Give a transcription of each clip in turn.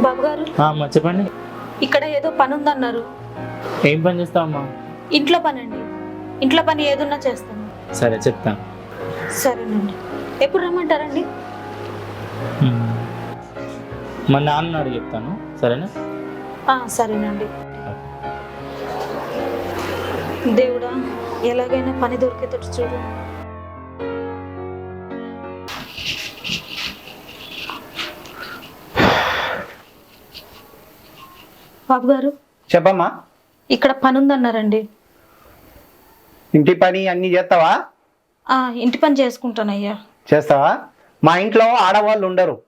బాబు గారు అమ్మా చెప్పండి. ఇక్కడ ఏదో పని ఉందన్నారు ఏం పని చేస్తావమ్మా? ఇంట్లో పని అండి ఇంట్లో పని ఏదున్నా చేస్తాను. సరే చెప్తా. సరేనండి. ఎప్పుడు రమ్మంటారండి? ఉమ్. మా నాన్న అడిగి చెప్తాను. సరేనా? ఆ, సరేనండి. దేవుడా ఎలాగైనా పని దొరికేటట్టు చూడు. బాబు గారు. చెప్పమ్మా. ఇక్కడ పని ఉందన్నారండి ఇంటి పని అన్ని చేస్తావా? ఆ, ఇంటి పని చేసుకుంటానయ్యా. చేస్తావా? మా ఇంట్లో ఆడవాళ్ళు ఉండరు.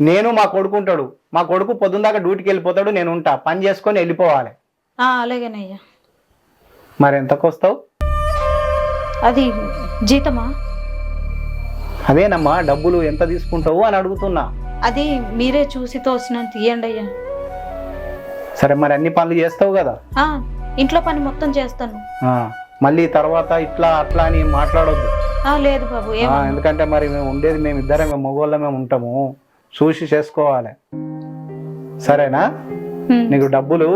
నేను మా కొడుకు ఉంటాడు. మా కొడుకు పొద్దున్న దాకా డ్యూటీకి వెళ్ళిపోతాడు నేను ఉంటా. పని చేసుకొని వెళ్ళిపోవాలి. ఆ, అలాగేనయ్యా. మరి ఎంతకు వస్తావు? అది జీతమా? అదేనమ్మా డబ్బులు ఎంత తీసుకుంటావు అని అడుగుతున్నా. అది మీరే చూసి తోసినంత ఇయ్యండి అయ్యా సరే మరి అన్ని పనులు చేస్తావు కదా? ఆ, ఇంట్లో పని మొత్తం చేస్తాను. ఆ, మళ్ళీ తర్వాత ఇట్లా అట్లా అని మాట్లాడొద్దు. ఆ, లేదు బాబు ఆ, ఎందుకంటే మరి మేము ఉండేది మేము ఇద్దరం మేము మగవాళ్ళ మేము ఉంటాము. చూసి చేసుకోవాలి. సరేనా. నీకు డబ్బులు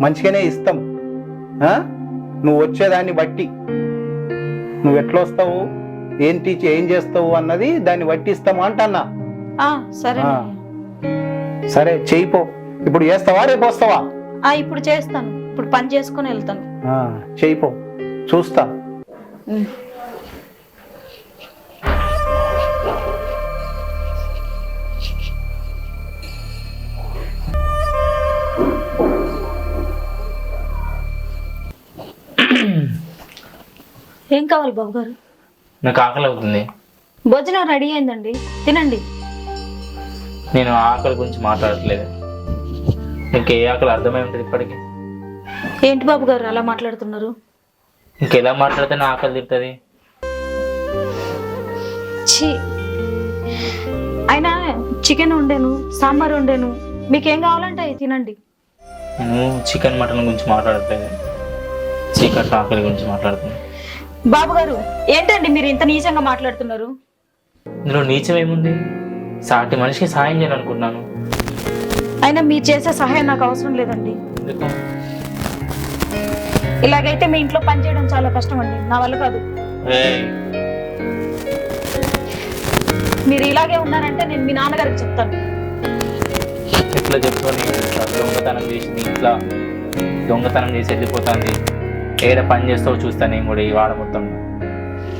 మంచిగానే ఇస్తాం. ఆ? నువ్వు వచ్చేదాన్ని బట్టి. నువ్వు ఎట్లా వస్తావు? ఏంటి ఏం చేస్తావు అన్నది దాన్ని బట్టి ఇస్తాము అంటన్నా. ఆ, సరే ఆ. సరే చేయిపో ఇప్పుడు చేస్తావా రేపు వస్తావా? ఆ ఇప్పుడు చేస్తాను. ఇప్పుడు పని చేసుకొని వెళ్తాను. ఆ, చేయిపో చూస్తా. ఏం కావాలి బాబు గారు నాకు ఆకలి అవుతుంది. భోజనం రెడీ అయిందండి. తినండి. నేను ఆకలి గురించి మాట్లాడట్లేదు. ఏ ఆకలి అర్థమై ఉంటుంది ఇప్పటికి. ఏంటి బాబు గారు అలా మాట్లాడుతున్నారు? ఇంకెలా మాట్లాడితే నా ఆకలి తిడుతుంది ఛీ. అయినా చికెన్ వండాను సాంబార్ వండాను. మీకేం కావాలంటే అవి తినండి. నేను చికెన్ మటన్ గురించి మాట్లాడట్లేదు చికెన్ ఆకలి గురించి మాట్లాడుతున్నాను బాబు గారు ఏంటండి మీరు ఇంత నీచంగా మాట్లాడుతున్నారు? ఇందులో నీచం ఏముంది? సాటి మనిషికి సాయం చేయాలనుకుంటున్నాను. అయినా మీరు చేసే సహాయం నాకు అవసరం లేదండి. ఇలాగైతే మీ ఇంట్లో పని చేయడం చాలా కష్టం అండి నా వల్ల కాదు. మీరు ఇలాగే ఉన్నారంటే నేను మీ నాన్నగారికి చెప్తాను. ఎట్లా ఇట్లా దొంగతనం చేసింది ఇంట్లో. దొంగతనం చేసి వెళ్ళిపోతుంది. ఏడ పని చేస్తావో చూస్తా నేను కూడా ఈ వాడ మొత్తం.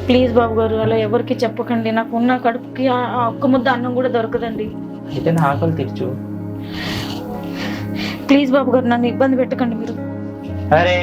ప్లీజ్ బాబు గారు అలా ఎవరికి చెప్పకండి. నాకు ఉన్న కడుపుకి ఆ ఒక్క ముద్ద అన్నం కూడా దొరకదండి. అయితే నా ఆకలి తీర్చు. ప్లీజ్ బాబు గారు నన్ను ఇబ్బంది పెట్టకండి మీరు. అరే.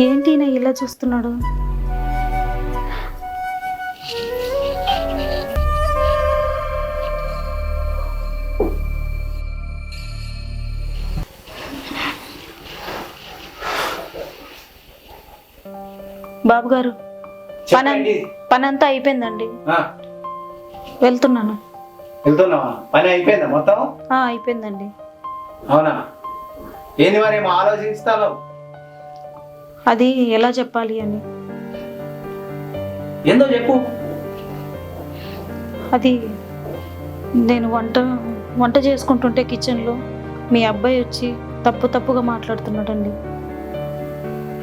ఏంటి ఈయన ఇలా చూస్తున్నాడు? బాబు గారు పని చెప్పండి. పని అంతా అయిపోయిందండి వెళ్తున్నాను. వెళ్తున్నావా? పని అయిపోయిందా మొత్తం? అయిపోయిందండి. అవునా? ఏంది మరి ఏమో ఆలోచిస్తాను అది ఎలా చెప్పాలి అని? ఏందో చెప్పు. అది నేను వంట వంట చేసుకుంటుంటే కిచెన్లో మీ అబ్బాయి వచ్చి తప్పు తప్పుగా మాట్లాడుతున్నాడండి.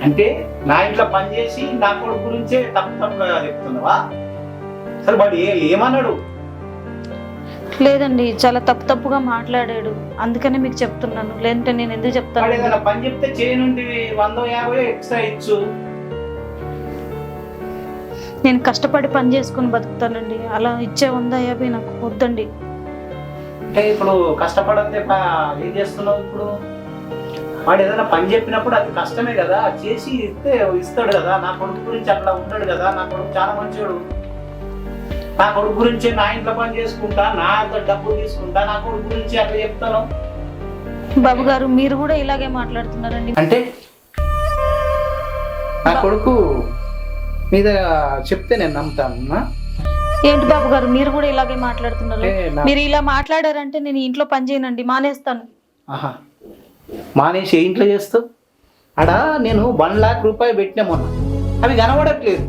అంటే నా ఇంట్లో పని చేసి నా కొడుకు గురించే తప్పు తప్పుగా చెప్తున్నావా? అసలు వాడు ఏమన్నాడు? లేదండి చాలా తప్పు తప్పుగా మాట్లాడాడు. అందుకనే మీకు చెప్తున్నాను. లేదంటే నేను ఎందుకు వాడు చెప్తాను ఏదైనా పని చెప్తే చేయనుండి వందో యాభై ఎక్స్ట్రా ఇచ్చు. నేను కష్టపడి పని చేసుకుని బతుకుతానండి. అలా ఇచ్చే వంద యాభై నాకు వద్దండి. అంటే ఇప్పుడు కష్టపడంతే ప- ఏం చేస్తున్నావు ఇప్పుడు? వాడు ఏదైనా పని చెప్పినప్పుడు అది కష్టమే కదా. చేసి ఇస్తే ఇస్తాడు కదా. నా కొడుకు గురించి అట్లా ఉంటాడు కదా. నా కొడుకు చాలా మంచోడు. నా కొడుకు గురించి నా ఇంట్లో పని చేసుకుంటా నా అంత డబ్బులు తీసుకుంటా నా కొడుకు గురించి అట్లా చెప్తాను. బాబు గారు మీరు కూడా ఇలాగే మాట్లాడుతున్నారండి. అంటే నా కొడుకు మీద చెప్తే నేను నమ్ముతాను. ఏంటి బాబు గారు మీరు కూడా ఇలాగే మాట్లాడుతున్నారు. మీరు ఇలా మాట్లాడారంటే నేను ఇంట్లో పని చేయనండి మానేస్తాను. ఆహా. మానేసి ఇంట్లో చేస్తావు? అడా నేను వన్ లాక్ రూపాయలు పెట్టినా మొన్న. అవి కనబడట్లేదు.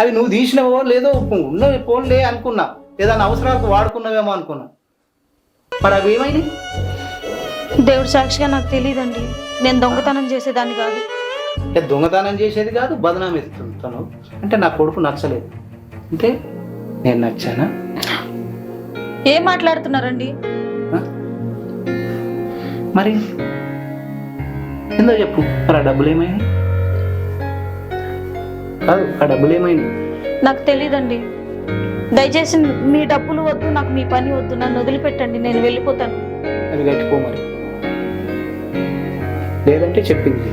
అవి నువ్వు తీసినవో లేదో ఉన్న ఫోన్లే అనుకున్నా. ఏదైనా అవసరాలకు వాడుకున్నావేమో అనుకున్నా. మరి అవి ఏమైనాయి దేవుడు సాక్షిగా నాకు తెలియదండి నేను దొంగతనం చేసేదాన్ని కాదు. అంటే దొంగతనం చేసేది కాదు బదనాం ఎత్తుతాను. అంటే నా కొడుకు నచ్చలేదు. అంటే నేను నచ్చానా? ఏం మాట్లాడుతున్నారండి? మరి? ఎందో చెప్పు. మరి ఆ డబ్బులు ఏమైనాయి కాదు ఆ డబ్బులు ఏమైనాయి నాకు తెలియదండి దయచేసి మీ డబ్బులు వద్దు నాకు మీ పని వద్దు నన్ను వదిలిపెట్టండి నేను వెళ్ళిపోతాను. అవి కట్టిపో మరి. లేదంటే చెప్పింది.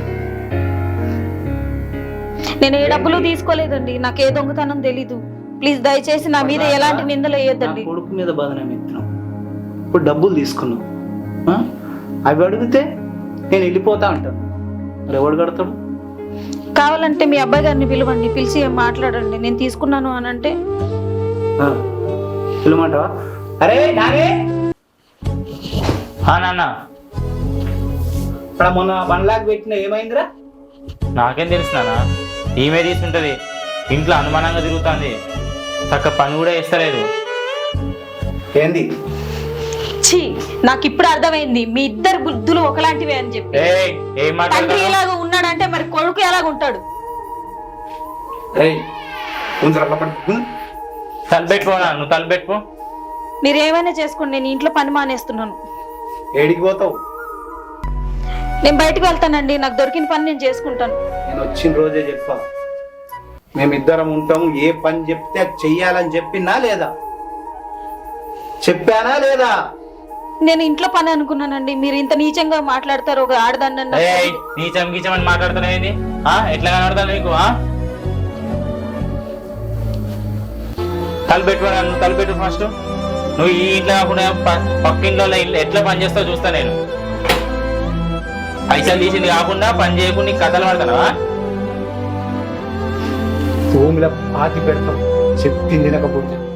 నేను ఏ డబ్బులు తీసుకోలేదండి నాకు ఏ దొంగతనం తెలీదు. ప్లీజ్ దయచేసి నా మీద ఎలాంటి నిందలు వేయొద్దండి. కొడుకు మీద ఎత్తున్నావు ఇప్పుడు డబ్బులు తీసుకున్నావు. ఆ? అవి అడిగితే నేను వెళ్ళిపోతా అంటాను మరి ఎవడు కడతాడు? కావాలంటే మీ అబ్బాయి గారిని పిలవండి పిలిచి మాట్లాడండి. నేను తీసుకున్నాను అని అంటే? అరే నాన్న. మొన్న వన్ లాక్ పెట్టిన ఏమైందిరా? నాకేం తెలుసు నాన్న. ఈమె తీసుకుంటది. ఇంట్లో అనుమానంగా తిరుగుతుంది. చక్క పని కూడా చేస్తలేదు. ఏంది? ఛీ నాకు ఇప్పుడు అర్థమైంది. మీ ఇద్దరు బుద్ధులు ఒకలాంటివే అని చెప్పి. ఏయ్ ఏం తండ్రి మాట్లాడతావు ఎలాగ ఉన్నాడంటే మరి కొడుకు ఎలాగ ఉంటాడు? ఏయ్. తలపెట్టుకో నా నువ్వు తలపెట్టుకో. మీరు ఏమైనా చేసుకోండి నేను ఇంట్లో పని మానేస్తున్నాను. ఏడికి పోతావు? నేను బయటకు వెళ్తానండి నాకు దొరికిన పని నేను చేసుకుంటాను. నేను వచ్చిన రోజే చెప్పా. మేమిద్దరం ఉంటాము ఏ పని చెప్తే అది చెయ్యాలని చెప్పినా లేదా? చెప్పానా లేదా? నేను ఇంట్లో పని అనుకున్నానండి. మీరు ఇంత నీచంగా మాట్లాడతారు ఒక ఆడదాన్ని. ఏయ్ నీచం గీచం అని మాట్లాడుతున్నావు ఏంది? ఆ ఎట్లా కనబడతా నీకు ఆ? తలపెట్టుకో నువ్వు తలపెట్టు ఫస్ట్. నువ్వు ఈ ఇంట్లో కాకుండా ప- పక్కింట్లో ఇల్లు ఎట్లా పని చేస్తావు చూస్తా నేను. పైసలు తీసింది కాకుండా పని చేయకుండా నీకు కథలు పడతావా భూమిలో పాతి పెడతాం. చెప్పింది తినకపోతే